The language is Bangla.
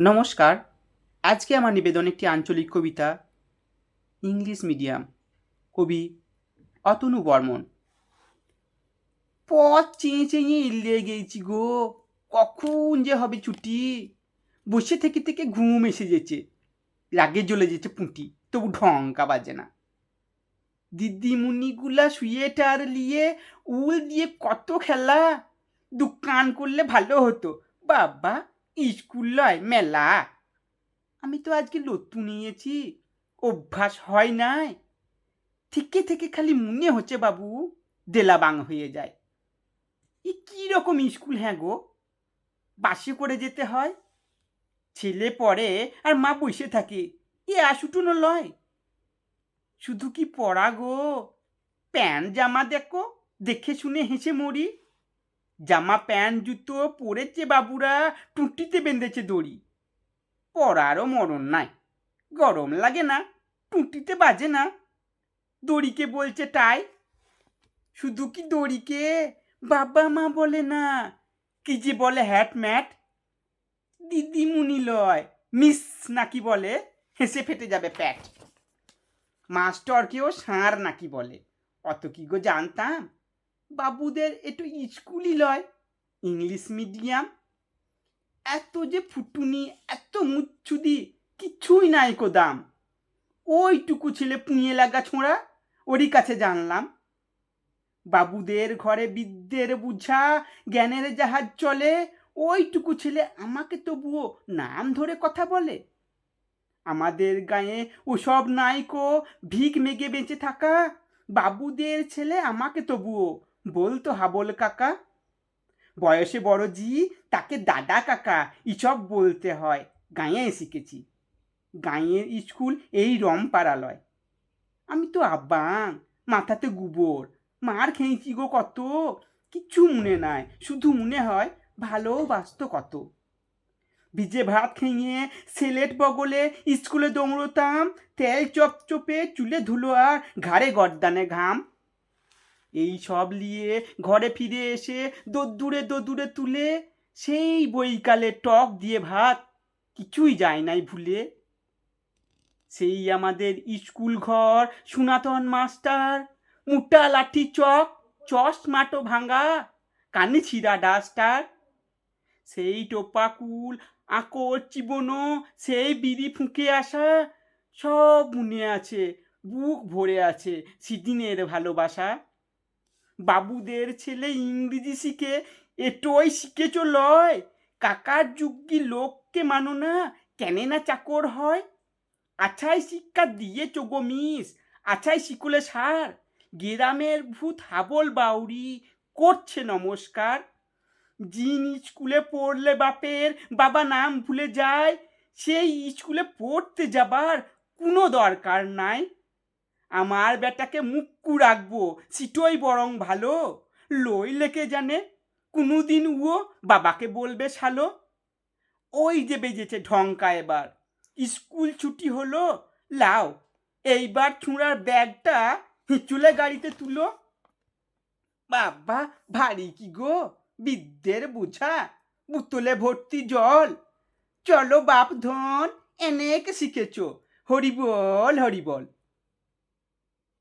নমস্কার। আজকে আমার নিবেদন একটি আঞ্চলিক কবিতা, ইংলিশ মিডিয়াম, কবি অতনু বর্মন। পথ চেয়ে চেয়ে ইল্লে গেছি গো, কখন যে হবে ছুটি? বসে থেকে থেকে ঘুম এসে যেছে রাগে জ্বলে যেছে পুঁটি, তবু ঢঙ্কা বাজে না। দিদিমুনিগুলা শুয়েটার লিয়ে উল দিয়ে কত খেলা দোকান করলে ভালো হতো। বাবা স্কুল লয় মেলা। আমি তো আজকে লত্তু নিয়েছি অভ্যাস হয় নাই। থেকে থেকে খালি মনে হচ্ছে বাবু, দেলাবাং হয়ে যায়। এ কী রকম স্কুল হ্যাঁ গো? বাসে করে যেতে হয়। ছেলে পড়ে আর মা বসে থাকে, এ আসুটুনো লয়। শুধু কি পড়া গো? প্যান্ট, জামা দেখো, দেখে শুনে হেসে মরি। জামা, প্যান্ট, জুতো পরেছে বাবুরা, টুটিতে বেঁধেছে দড়ি। পরারও মরণ নাই, গরম লাগে না, টুটিতে বাজে না। দড়িকে বলছে টাই, শুধু কি দড়িকে? বাবা মা বলে না, কি যে বলে হ্যাট ম্যাট? দিদিমুনি লয়, মিস নাকি বলে, হেসে ফেটে যাবে প্যাট। মাস্টারকেও ষাঁড় নাকি বলে, অত কি গো জানতাম? বাবুদের একটু স্কুলই লয়, ইংলিশ মিডিয়াম। এত যে ফুটুনি, এত মুচ্ছুদি, কিছুই নাই কো দাম। ওইটুকু ছেলে পুঁয়ে লাগা ছোঁড়া, ওরই কাছে জানলাম। বাবুদের ঘরে বিদ্যের বুঝা, জ্ঞানের জাহাজ চলে, ওইটুকু ছেলে আমাকে তবুও নাম ধরে কথা বলে। আমাদের গায়ে ওসব নাইকো ভিক মেগে বেঁচে থাকা। বাবুদের ছেলে আমাকে তবুও বলতো হাবল কাকা। বয়সে বড় জি, তাকে দাদা কাকা ইসব বলতে হয়। গাঁয়ে শিখেছি। গাঁয়ের স্কুল এই রম রমপাড়ালয়। আমি তো আব্বাং, মাথাতে গোবর। মার খেয়েছি গো কত? কিচ্ছু মনে নাই, শুধু মনে হয় ভালোবাসত কত। ভিজে ভাত খেয়ে সেলেট বগলে স্কুলে দৌড়তাম, তেল চপচপে চুলে ধুলো আর ঘাড়ে গর্দানে ঘাম। এই সব নিয়ে ঘরে ফিরে এসে দোদ্দুরে দোদ্দুরে তুলে সেই বইকালে টক দিয়ে ভাত কিছুই যায় নাই ভুলে। সেই আমাদের স্কুল ঘর, সুনাতন মাস্টার, মুটা লাঠি চক চশমাটো ভাঙা, কানে ছিঁড়া ডাস্টার। সেই টোপাকুল, আকর, চিবনো, সেই বিড়ি ফুঁকে আসা সব মনে আছে, বুক ভরে আছে সেদিনের ভালোবাসা। বাবুদের ছেলে ইংরেজি শিখে, এটোই শিখেছ লয়। কাকার যুগি লোককে মানো না, কেনে না চাকর হয়। আছাই শিক্ষা দিয়েছ গো মিস, আছাই শিকুলে সার। গ্রামের ভূত হাবল বাউরি, করছে নমস্কার। জিন স্কুলে পড়লে বাপের বাবা নাম ভুলে যায়, সেই স্কুলে পড়তে যাবার কোনো দরকার নাই। আমার বেটাকে মুক্কু রাখব সিটোই বরং ভালো। লই লেকে জানে? কোনোদিন উও বাবাকে বলবে শালো। ওই যে বেজেছে ঢঙ্কা এবার। স্কুল ছুটি হলো, লাও, এইবার ছুঁড়ার ব্যাগটা হিঁচুলে গাড়িতে তুলো। বাবা, ভারী কি গো? বিদ্যের বুঝা, বুতলে ভর্তি জল। চলো বাপ ধন এনেক শিখেছ। হরিবল হরিবল।